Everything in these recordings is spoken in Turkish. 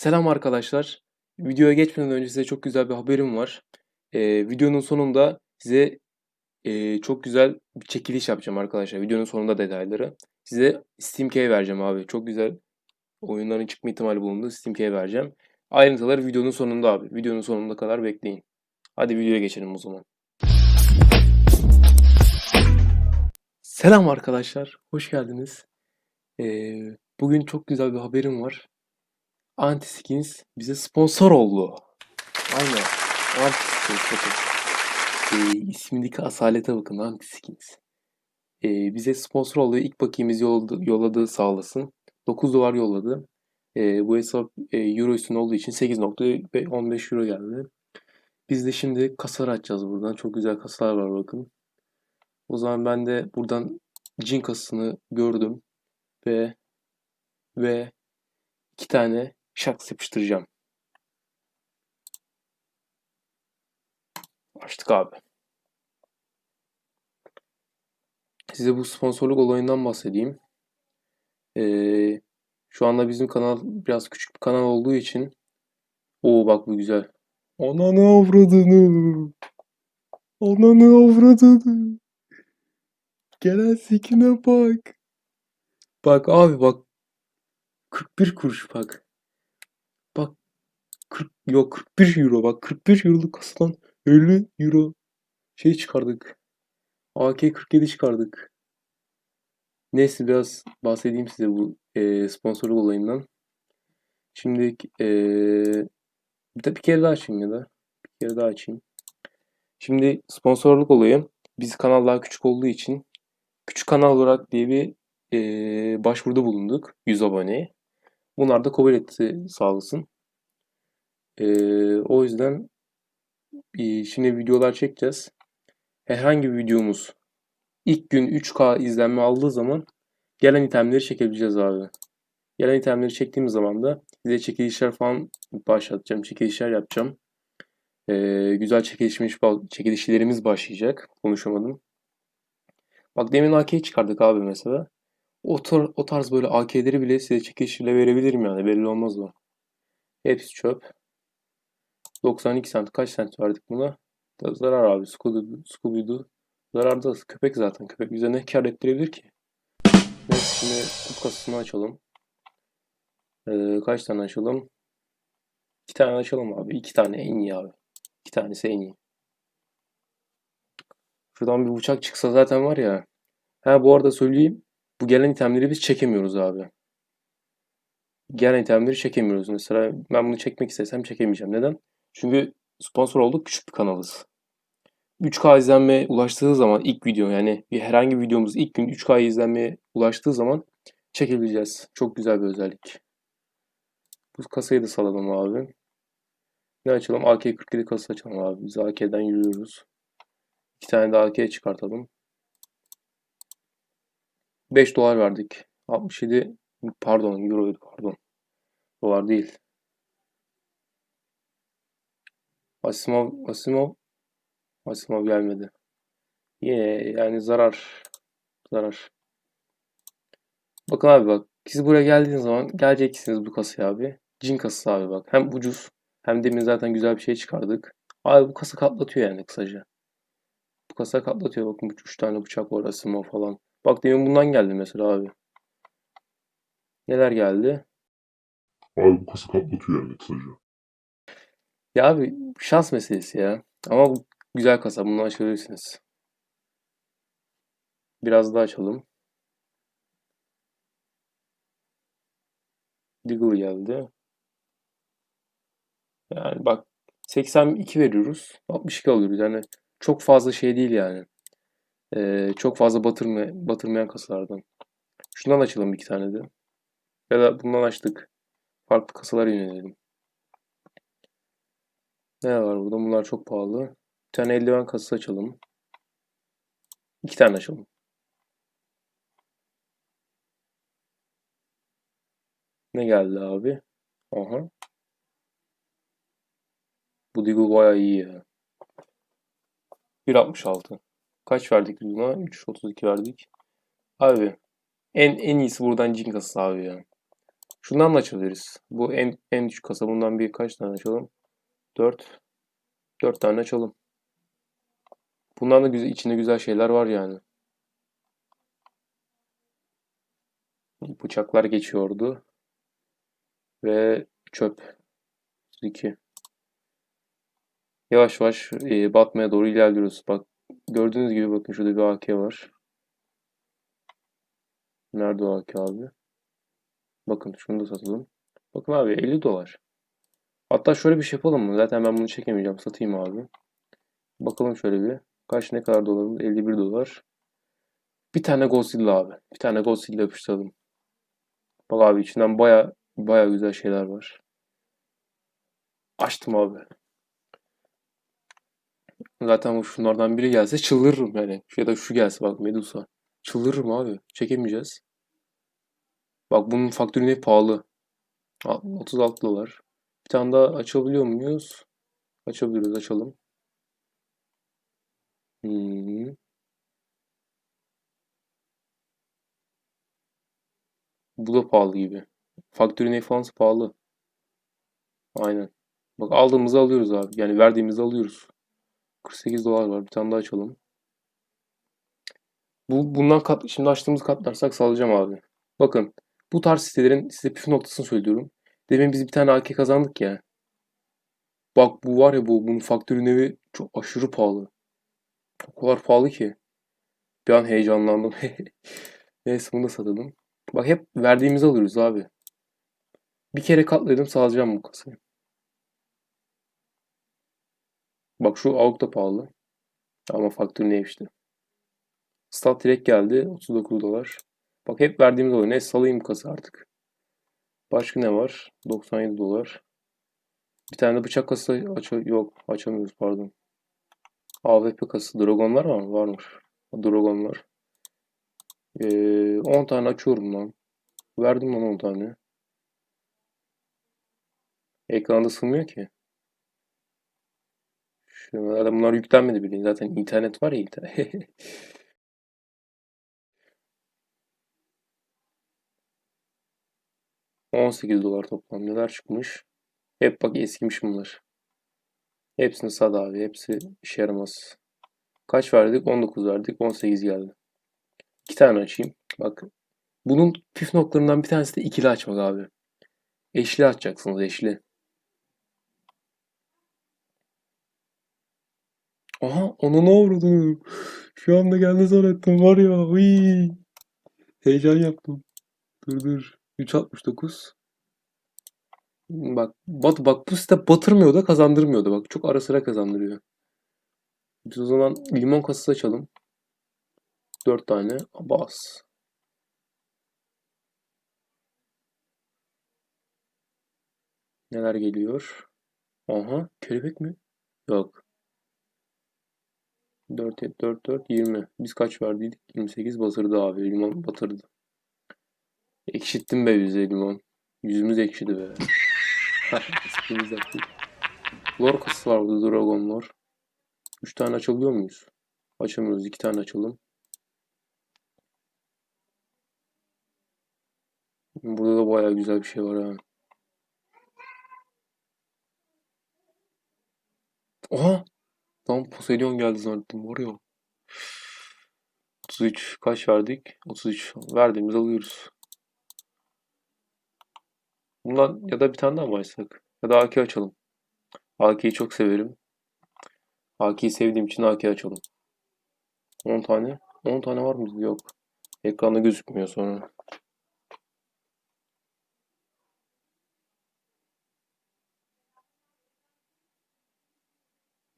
Selam arkadaşlar. Videoya geçmeden önce size çok güzel bir haberim var. Ee, videonun sonunda size e, çok güzel bir çekiliş yapacağım arkadaşlar. Videonun sonunda detayları. Size Steam Key vereceğim abi. Çok güzel oyunların çıkma ihtimali bulundu. Steam Key vereceğim. Ayrıntıları videonun sonunda abi. Videonun sonuna kadar bekleyin. Hadi videoya geçelim o zaman. Selam arkadaşlar. Hoş geldiniz. Ee, bugün çok güzel bir haberim var. Antiskins bize sponsor oldu. Aynen. Antiskins bakın. Ee, ismindeki asalete bakın Antiskins. Ee, bize sponsor oldu. İlk bakiyemiz yolladı, yolladığı sağ olasın. 9 dolar yolladı. Ee, bu hesap e, euro üstünde olduğu için 8.15 euro geldi. Biz de şimdi kasalar açacağız buradan. Çok güzel kasalar var bakın. O zaman ben de buradan cin kasasını gördüm. Ve ve iki tane şaks yapıştıracağım. Açtık abi. Size bu sponsorluk olayından bahsedeyim. Ee, şu anda bizim kanal biraz küçük bir kanal olduğu için Oo bak bu güzel. Ananı avradını. Ananı avradını. Gelen sikine bak. Bak abi bak. 41 kuruş. Bak 40 yok 41 euro bak 41 euroluk kasadan 50 euro şey çıkardık. AK-47 çıkardık. Neyse biraz bahsedeyim size bu e, sponsorluk olayından. Şimdi e, bir, de bir kere daha açayım ya da bir kere daha açayım. Şimdi sponsorluk olayı biz kanal daha küçük olduğu için küçük kanal olarak diye bir e, başvuruda bulunduk 100 aboneye. Bunlar da kabul etti sağ olsun. Ee, o yüzden e, şimdi videolar çekeceğiz. Herhangi bir videomuz ilk gün 3K izlenme aldığı zaman gelen itemleri çekebileceğiz abi. Gelen itemleri çektiğimiz zaman da size çekilişler falan başlatacağım. Çekilişler yapacağım. Ee, güzel çekilişmiş, çekilişlerimiz başlayacak. Konuşamadım. Bak demin AK'yi çıkardık abi mesela. O, tar o tarz böyle AK'leri bile size çekilişle verebilirim yani. Belli olmaz o. Hepsi çöp. 92 cent. Kaç cent verdik buna? Da zarar abi. Scooby-Doo. Zararda köpek zaten. Köpek bize ne kar ettirebilir ki? Neyse şimdi kutu kasasını açalım. Ee, kaç tane açalım? İki tane açalım abi. İki tane en iyi abi. İki tanesi en iyi. Şuradan bir bıçak çıksa zaten var ya. Ha bu arada söyleyeyim. Bu gelen itemleri biz çekemiyoruz abi. Gelen itemleri çekemiyoruz. Mesela ben bunu çekmek istesem çekemeyeceğim. Neden? Çünkü sponsor olduk küçük bir kanalız. 3K izlenmeye ulaştığı zaman ilk video yani bir herhangi bir videomuz ilk gün 3K izlenmeye ulaştığı zaman çekebileceğiz. Çok güzel bir özellik. Bu kasayı da salalım abi. Ne açalım? AK-47 kasa açalım abi. Biz AK'den yürüyoruz. İki tane de AK çıkartalım. 5 dolar verdik. 67 pardon euroydu pardon. Dolar değil. Asimov Asimov Asimov gelmedi. Yine yani zarar zarar. Bakın abi bak siz buraya geldiğiniz zaman geleceksiniz bu kasaya abi. Cin kasası abi bak. Hem ucuz hem demin zaten güzel bir şey çıkardık. Abi bu kasa katlatıyor yani kısaca. Bu kasa katlatıyor bakın 3 tane bıçak var Asimov falan. Bak demin bundan geldi mesela abi. Neler geldi? Abi bu kasa kaplatıyor yani kısaca. Ya abi şans meselesi ya. Ama bu güzel kasa. Bunu açabilirsiniz. Biraz daha açalım. Deagle geldi. Yani bak 82 veriyoruz. 62 alıyoruz. Yani çok fazla şey değil yani. Ee, çok fazla batırma, batırmayan kasalardan. Şundan açalım iki tane de. Ya da bundan açtık. Farklı kasalara yönelelim. Ne var burada? Bunlar çok pahalı. Bir tane eldiven kasası açalım. İki tane açalım. Ne geldi abi? Aha. Bu Deagle bayağı iyi ya. 1.66. Kaç verdik buna? 3.32 verdik. Abi en en iyisi buradan Cin kasası abi ya. Şundan da açabiliriz. Bu en, en düşük kasa. Bundan bir kaç tane açalım? 4. 4 tane açalım. Bundan da güzel, içinde güzel şeyler var yani. Bıçaklar geçiyordu. Ve çöp. 2. Yavaş yavaş e, batmaya doğru ilerliyoruz. Bak gördüğünüz gibi bakın şurada bir AK var. Nerede o AK abi? Bakın şunu da satalım. Bakın abi 50 dolar. Hatta şöyle bir şey yapalım mı? Zaten ben bunu çekemeyeceğim. Satayım abi. Bakalım şöyle bir. Kaç ne kadar dolarımız? 51 dolar. Bir tane Godzilla abi. Bir tane Godzilla yapıştıralım. Bak abi içinden baya baya güzel şeyler var. Açtım abi. Zaten bu şunlardan biri gelse çıldırırım yani. Ya da şu gelse bak Medusa. Çıldırırım abi. Çekemeyeceğiz. Bak bunun faktörü ne pahalı. Al, 36 dolar. Tane daha açabiliyor muyuz? Açabiliyoruz. Açalım. Hmm. Bu da pahalı gibi. Faktörü ne falan pahalı. Aynen. Bak aldığımızı alıyoruz abi. Yani verdiğimizi alıyoruz. 48 dolar var. Bir tane daha açalım. Bu bundan kat şimdi açtığımız katlarsak salacağım abi. Bakın bu tarz sitelerin size püf noktasını söylüyorum. Demin biz bir tane AK kazandık ya. Bak bu var ya bu bunun faktörün evi çok aşırı pahalı. O kadar pahalı ki. Bir an heyecanlandım. Neyse bunu da satalım. Bak hep verdiğimizi alıyoruz abi. Bir kere katladım salacağım bu kasayı. Bak şu AUK da pahalı. Ama faktör ne işte. Stat direkt geldi. 39 dolar. Bak hep verdiğimiz oluyor. Ne salayım kasa artık. Başka ne var? 97 dolar. Bir tane de bıçak kasa aç yok açamıyoruz pardon. AWP kasası Dragonlar var mı? Varmış. Dragonlar. Ee, 10 tane açıyorum lan. Verdim lan 10 tane. Ekranda sığmıyor ki. Şunlar, bunlar yüklenmedi bile. Zaten internet var ya internet. ...18 dolar toplam neler çıkmış. Hep bak eskimiş bunlar. Hepsini sad abi. Hepsi işe yaramaz. Kaç verdik? 19 verdik. 18 geldi. İki tane açayım. Bak. Bunun püf noktalarından bir tanesi de ikili açmak abi. Eşli açacaksınız eşli. Aha onu ne vurdu? Şu anda geldi zannettim var ya. Uy. Heyecan yaptım. Dur dur. 3.69. Bak, bat, bak bu site batırmıyor da kazandırmıyor da. Bak çok ara sıra kazandırıyor. Biz o zaman limon kasası açalım. 4 tane. Bas. Neler geliyor? Aha kelebek mi? Yok. 4 4 4 20. Biz kaç verdiydik? 28 batırdı abi. Limon batırdı. Ekşittim be bize limon. Yüzümüz ekşidi be. Yaptık. Lor kasası var burada Dragon Lor. 3 tane açabiliyor muyuz? Açamıyoruz. 2 tane açalım. Burada da bayağı güzel bir şey var ha. Oha! Lan Poseidon geldi zannettim var ya. 33 kaç verdik? 33 verdiğimiz alıyoruz. Bundan ya da bir tane daha mı açsak? Ya da AK açalım. AK'yi çok severim. AK'yi sevdiğim için AK açalım. 10 tane. 10 tane var mı? Yok. Ekranda gözükmüyor sonra.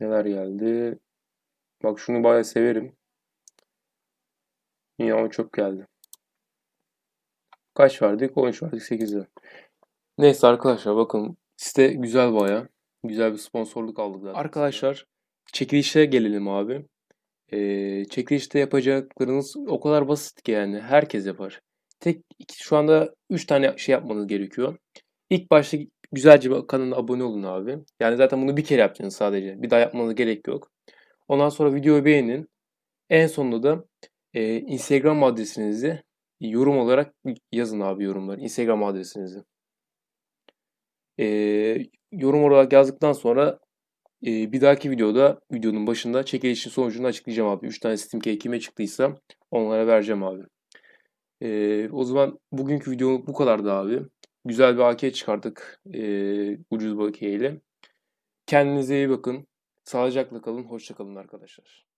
Neler geldi? Bak şunu bayağı severim. Yine ama çok geldi. Kaç verdik? 13 verdik. 8 verdik. Neyse arkadaşlar bakın site güzel baya. Güzel bir sponsorluk aldık zaten. Arkadaşlar çekilişe gelelim abi. Ee, çekilişte yapacaklarınız o kadar basit ki yani herkes yapar. Tek şu anda 3 tane şey yapmanız gerekiyor. İlk başta güzelce kanala abone olun abi. Yani zaten bunu bir kere yapacaksınız sadece. Bir daha yapmanıza gerek yok. Ondan sonra videoyu beğenin. En sonunda da e, Instagram adresinizi yorum olarak yazın abi yorumları. Instagram adresinizi. Ee, yorum olarak yazdıktan sonra e, bir dahaki videoda videonun başında çekilişin sonucunu açıklayacağım abi. 3 tane Steam Key kime çıktıysa onlara vereceğim abi. Ee, o zaman bugünkü video bu kadardı abi. Güzel bir AK çıkardık ee, ucuz bakiye ile. Kendinize iyi bakın. Sağlıcakla kalın. Hoşça kalın arkadaşlar.